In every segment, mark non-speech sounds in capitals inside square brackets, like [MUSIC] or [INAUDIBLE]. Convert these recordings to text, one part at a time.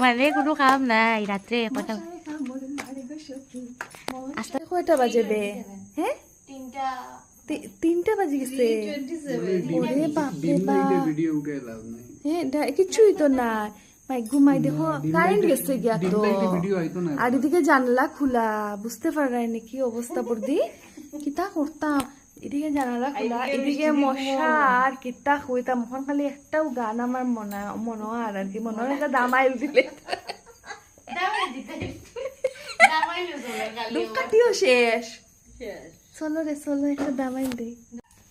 মানে কোনো কাম নাই রাত্রে কথা আস্তে কয়টা বাজে বে? হ্যাঁ? তিনটা। তি- তিনটা বাজে গেছে। ওরে বাপরে বাপ। ভিডিও উঠে লাভ নাই। হ্যাঁ কিছুই তো না মাই ঘুমাই দেখো কারেন্ট গেছে গিয়া তো। আর এদিকে জানলা খোলা বুঝতে পারাই না কি অবস্থা পড়দি কিতা করতাম? এদিকে জানালা খোলা এদিকে মশা আর কিতা হইতাম মখন খালি একটাও গান আমার মনে মনে হয় আর কি মনে হয় একটা দিলে। দামাই চলে খালি কাটিও শেষ। চলো রে চলো একটা দামাইল দে।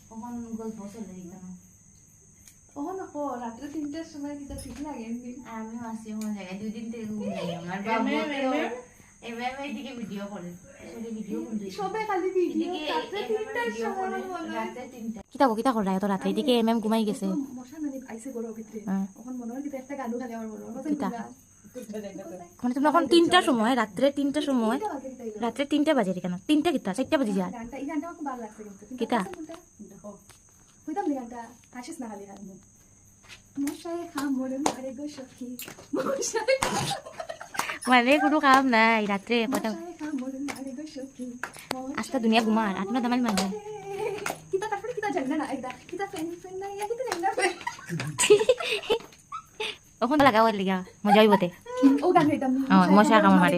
কখন গল্প চলে দিতাম ও নকো রাত্রে তিনটার সময় কিতা ঠিক লাগে আমিও আসি কোনো জায়গায় দুই দিন থেকে ঘুম [LAUGHS] নাই আমার। বাবু এদিকে ভিডিও করে কিতা কো কিতা করা তো রাতে এদিকে এমএম ঘুমাই গেছে মনে এখন তিনটার সময় রাত্রে তিনটার সময় রাত্রে তিনটা বাজে কেন তিনটা কিতা চারটা বাজে কিন্তু। কিতা? খালি গান। মশায় মারে গো সখী মানে কোনো কাম নাই ৰাতিৰে পঠাব আঠটা ধুনীয়া ঘুমাৰ আত্মা দামাল মানুহ অকণ লগাব লাগে মজা আহিব দে অঁ মই চাই কাম মাৰি